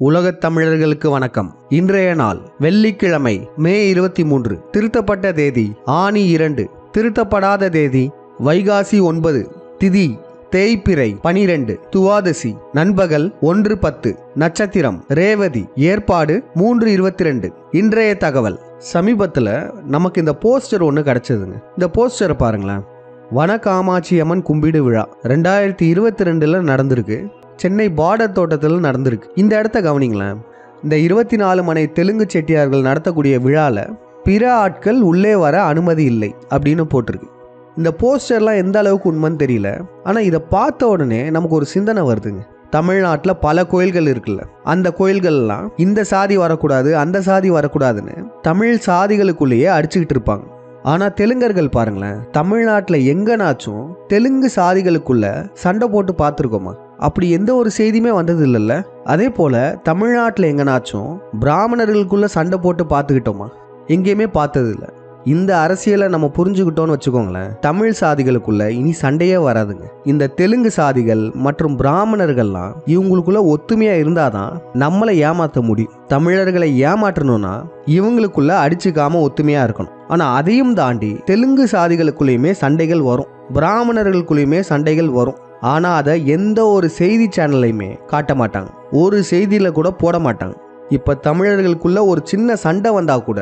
உலகத் தமிழர்களுக்கு வணக்கம். இன்றைய நாள் வெள்ளிக்கிழமை மே இருபத்தி மூன்று திருத்தப்பட்ட தேதி ஆணி இரண்டு. திருத்தப்படாத தேதி வைகாசி ஒன்பது. திதி தேய்பிறை பனிரெண்டு. துவாதசி நண்பகல் ஒன்று பத்து. நட்சத்திரம் ரேவதி. ஏற்பாடு மூன்று இருபத்தி ரெண்டு இன்றைய தகவல். சமீபத்தில் நமக்கு இந்த போஸ்டர் ஒன்று கிடச்சதுங்க. இந்த போஸ்டரை பாருங்களேன். வன காமாட்சி அம்மன் கும்பிடு விழா. ரெண்டாயிரத்தி இருபத்தி ரெண்டில் நடந்திருக்கு. சென்னை பார்டர் தோட்டத்தில் நடந்திருக்கு. இந்த இடத்த கவனிங்களேன். இந்த இருபத்தி நாலு மனை தெலுங்கு செட்டியார்கள் நடத்தக்கூடிய விழாவில் பிற ஆட்கள் உள்ளே வர அனுமதி இல்லை அப்படின்னு போட்டிருக்கு. இந்த போஸ்டர்லாம் எந்த அளவுக்கு உண்மைன்னு தெரியல. ஆனால் இதை பார்த்த உடனே நமக்கு ஒரு சிந்தனை வருதுங்க. தமிழ்நாட்டில் பல கோயில்கள் இருக்குல்ல. அந்த கோயில்கள்லாம் இந்த சாதி வரக்கூடாது அந்த சாதி வரக்கூடாதுன்னு தமிழ் சாதிகளுக்குள்ளேயே அடிச்சுக்கிட்டு இருப்பாங்க. ஆனால் தெலுங்கர்கள் பாருங்களேன் தமிழ்நாட்டில் எங்கனாச்சும் தெலுங்கு சாதிகளுக்குள்ள சண்டை போட்டு பார்த்துருக்கோமா? அப்படி எந்த ஒரு செய்தியுமே வந்தது இல்லைல்ல அதே போல் தமிழ்நாட்டில் எங்கனாச்சும் பிராமணர்களுக்குள்ள சண்டை போட்டு பார்த்துக்கிட்டோமா? எங்கேயுமே பார்த்தது இல்லை இந்த அரசியலை நம்ம புரிஞ்சுக்கிட்டோம்னு வச்சுக்கோங்களேன். தமிழ் சாதிகளுக்குள்ள இனி சண்டையே வராதுங்க. இந்த தெலுங்கு சாதிகள் மற்றும் பிராமணர்கள்லாம் இவங்களுக்குள்ள ஒத்துமையா இருந்தாதான் நம்மளை ஏமாற்ற முடியும். தமிழர்களை ஏமாற்றணும்னா இவங்களுக்குள்ள அடிச்சுக்காம ஒத்துமையா இருக்கணும். ஆனா அதையும் தாண்டி தெலுங்கு சாதிகளுக்குள்ளேயுமே சண்டைகள் வரும். பிராமணர்களுக்குள்ளேயுமே சண்டைகள் வரும். ஆனால் அதை எந்த ஒரு செய்தி சேனல்லையுமே காட்ட மாட்டாங்க. ஒரு செய்தியில் கூட போட மாட்டாங்க. இப்போ தமிழர்களுக்குள்ள ஒரு சின்ன சண்டை வந்தால் கூட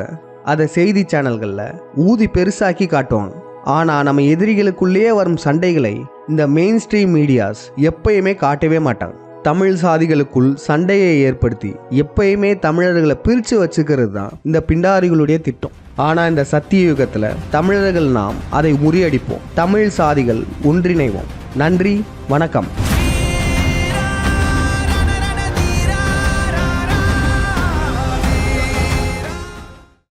அதை செய்தி சேனல்களில் ஊதி பெருசாக்கி காட்டுவாங்க. ஆனால் நம்ம எதிரிகளுக்குள்ளேயே வரும் சண்டைகளை இந்த மெயின் ஸ்ட்ரீம் மீடியாஸ் எப்பயுமே காட்டவே மாட்டாங்க. தமிழ் சாதிகளுக்குள் சண்டையை ஏற்படுத்தி எப்பயுமே தமிழர்களை பிரித்து வச்சுக்கிறது தான் இந்த பிண்டாரிகளுடைய திட்டம். ஆனால் இந்த சத்திய யுகத்தில் தமிழர்கள் நாம் அதை முறியடிப்போம். தமிழ் சாதிகள் ஒன்றிணைவோம். நன்றி வணக்கம்.